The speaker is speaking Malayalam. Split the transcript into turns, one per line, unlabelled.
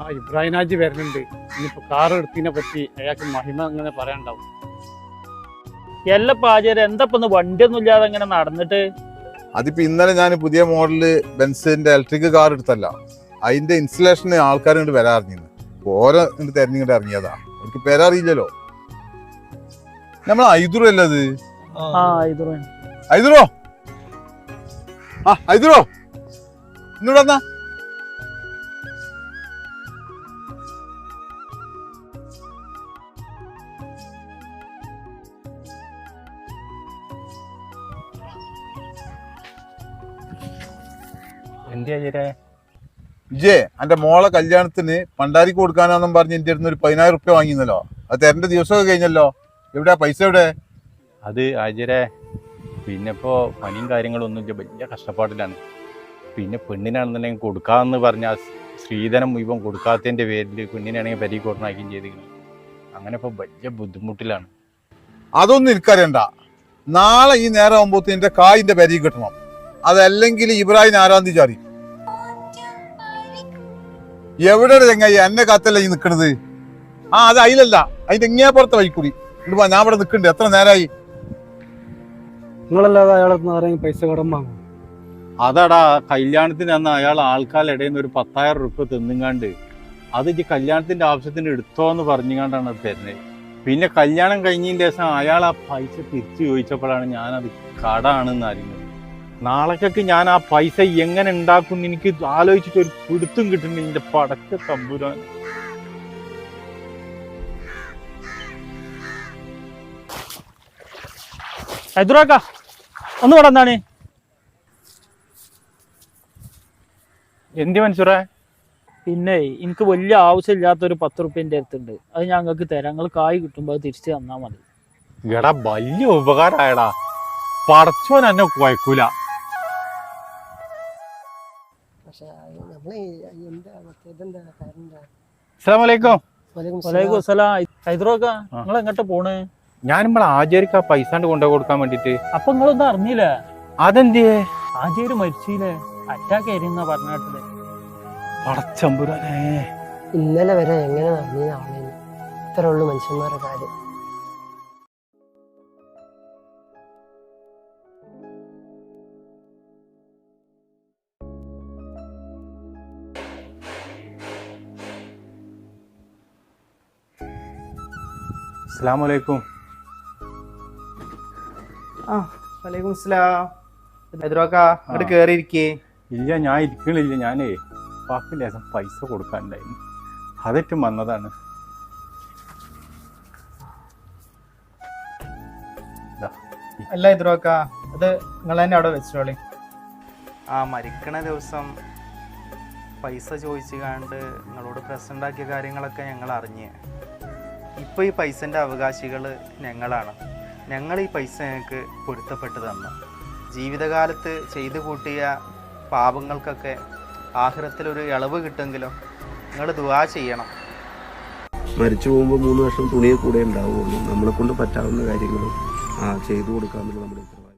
ആ ഇബ്രാഹിം ഹാജി വരുന്നുണ്ട്. ഇനിയിപ്പോ കാർ എടുത്തതിനെ പറ്റി അയാൾക്ക് മഹിമ അങ്ങനെ പറയണ്ടാവും
എല്ലാ പാചകം എന്താ ഇപ്പൊ ഇന്ന് വണ്ടിയൊന്നും ഇല്ലാതെ അങ്ങനെ നടന്നിട്ട്?
അതിപ്പോ ഇന്നലെ ഞാൻ പുതിയ മോഡൽ ബെൻസിന്റെ ഇലക്ട്രിക് കാർ എടുത്തല്ല. അതിന്റെ ഇൻസ്റ്റലേഷന് ആൾക്കാർ ഇങ്ങോട്ട് വരാറിഞ്ഞിരുന്നു ഓരോ ഇങ്ങോട്ട് തെരഞ്ഞിങ്ങോട്ട് ഇറങ്ങിയതാ. എനിക്ക് പേരറിയില്ലല്ലോ. നമ്മൾ ഐദുറോ
ഇത്
ഐദുറോ ആ. ഐദുറോ ഇന്നോട് വിജയ് എന്റെ മോളെ കല്യാണത്തിന് പണ്ടാരിക്ക് കൊടുക്കാനാന്നും പറഞ്ഞ് എന്റെ അടുത്ത് ഒരു പതിനായിരം റുപ്യ വാങ്ങിയിരുന്നല്ലോ. അത് തരേണ്ട ദിവസമൊക്കെ കഴിഞ്ഞല്ലോ. എവിടെയാ? പൈസ എവിടെ?
അത് അജരെ പിന്നെ ഇപ്പോ പണിയും കാര്യങ്ങളും ഒന്നും ഇല്ല വലിയ കഷ്ടപ്പാടിലാണ്. പിന്നെ പെണ്ണിനാണെന്നുണ്ടെങ്കിൽ കൊടുക്കാന്ന് പറഞ്ഞ സ്ത്രീധനം ഇപ്പം കൊടുക്കാത്തതിന്റെ പേരിൽ പെണ്ണിനാണെങ്കിൽ പരി കൊടുക്കുകയും ചെയ്തിരിക്കുന്നു അങ്ങനെ ഇപ്പൊ വലിയ ബുദ്ധിമുട്ടിലാണ്.
അതൊന്നും എനിക്കറിയണ്ട. നാളെ ഈ നേരം ആകുമ്പോഴത്തേന് എന്റെ കായിന്റെ പരി കിട്ടണം. അതല്ലെങ്കിൽ ഇബ്രാഹിം ആരാന്തി ചാടി എവിടെയാണ് ചെങ്ങായി? എന്നെ കാത്തല്ല ഈ നിക്കണത്? ആ അത് അതിലല്ല അതിന്റെ ഇങ്ങേ പുറത്തെ വഴിക്കൂടി ഇങ്ങട് ഞാൻ ഇവിടെ നിൽക്കുന്നുണ്ട് എത്ര നേരമായി
നിങ്ങളല്ലാതെ അയാളെ പൈസ കടം വാങ്ങും
അതാടാ കല്യാണത്തിന് അന്ന് അയാൾ ആൾക്കാരുടെ ഇടയിൽ നിന്ന് ഒരു പത്തായിരം റുപ്യ തിന്നുങ്ങാണ്ട് അത് ഈ കല്യാണത്തിന്റെ ആവശ്യത്തിന് എടുത്തോ എന്ന് പറഞ്ഞുകൊണ്ടാണ് അത് തരുന്നത് പിന്നെ കല്യാണം കഴിഞ്ഞതിന് ശേഷം അയാൾ ആ പൈസ തിരിച്ചു ചോദിച്ചപ്പോഴാണ് ഞാനത് കടാണെന്ന് അറിയുന്നത് നാളേക്കൊക്കെ ഞാൻ ആ പൈസ എങ്ങനെ ഉണ്ടാക്കും എനിക്ക് ആലോചിച്ചിട്ട് ഒരു പിടുത്തും കിട്ടുന്നുണ്ട് എന്റെ പടക്ക തമ്പുരാൻ.
എതുറാക്ക ഒന്ന് ഇവിടെ എന്താണ്?
എന്ത് മനുഷ്യറേ
പിന്നെ എനിക്ക് വലിയ ആവശ്യമില്ലാത്ത ഒരു പത്ത് റുപ്യന്റെ അടുത്തുണ്ട്. അത് ഞങ്ങൾക്ക് തരാം. നിങ്ങൾ കായ് കിട്ടുമ്പോൾ അത് തിരിച്ച് തന്നാൽ മതി.
എടാ വലിയ ഉപകാരമായടാ പടച്ചോൻ എന്നെ കുഴക്കൂല. ആ.
നിങ്ങൾ എങ്ങോട്ട് പോണ്?
ഞാൻ നമ്മളെ ആചാരിക്ക് ആ പൈസ കൊണ്ടു കൊടുക്കാൻ വേണ്ടിട്ട്.
അപ്പൊ നിങ്ങളൊന്നും അറിഞ്ഞില്ലേ?
അതെന്തിയേ
ആചാര് മരിച്ചില്ലേ അറ്റാക്ക് ആയിരുന്ന പറഞ്ഞാട്ടിൽ
പടച്ചമ്പുരാനേ.
ഇന്നലെ വരെ എങ്ങനെ നടന്നീ ഇത്രേ ഇത്ര ഉള്ളു മനുഷ്യന്മാരുടെ കാര്യം.
അസ്സലാമലൈക്കും.
ആ വലൈക്കും അസ്സലാം. എതിരോക്ക അങ്ങോട്ട് കേറിയിരിക്കേ.
ഇല്ല ഞാൻ ഇരിക്കണില്ല. ഞാനേ ബാക്കി ലേശം പൈസ കൊടുക്കാനുണ്ടായിരുന്നു അതേറ്റും വന്നതാണ്. ദാ,
അല്ല എതിരോക്ക അത് നിങ്ങൾ തന്നെ അവിടെ വെച്ചോളി. ആ മരിക്കണ ദിവസം പൈസ ചോദിച്ചു കണ്ട് നിങ്ങളോട് പ്രസന്റ് ആക്കിയ കാര്യങ്ങളൊക്കെ ഞങ്ങൾ അറിഞ്ഞ് ഇപ്പോൾ ഈ പൈസന്റെ അവകാശികൾ ഞങ്ങളാണ്. ഞങ്ങൾ ഈ പൈസ ഞങ്ങൾക്ക് പൊരുത്തപ്പെട്ട് തന്നു. ജീവിതകാലത്ത് ചെയ്തു കൂട്ടിയ പാപങ്ങൾക്കൊക്കെ ആഹ്രത്തിലൊരു ഇളവ് കിട്ടുമെങ്കിലും നിങ്ങൾ ദുവാ ചെയ്യണം.
മരിച്ചു പോകുമ്പോൾ മൂന്ന് വർഷം തുണിയെ കൂടെ ഉണ്ടാവുള്ളൂ നമ്മളെ കൊണ്ട് പറ്റാവുന്ന കാര്യങ്ങളും ചെയ്തു കൊടുക്കാമെന്നുള്ള നമ്മുടെ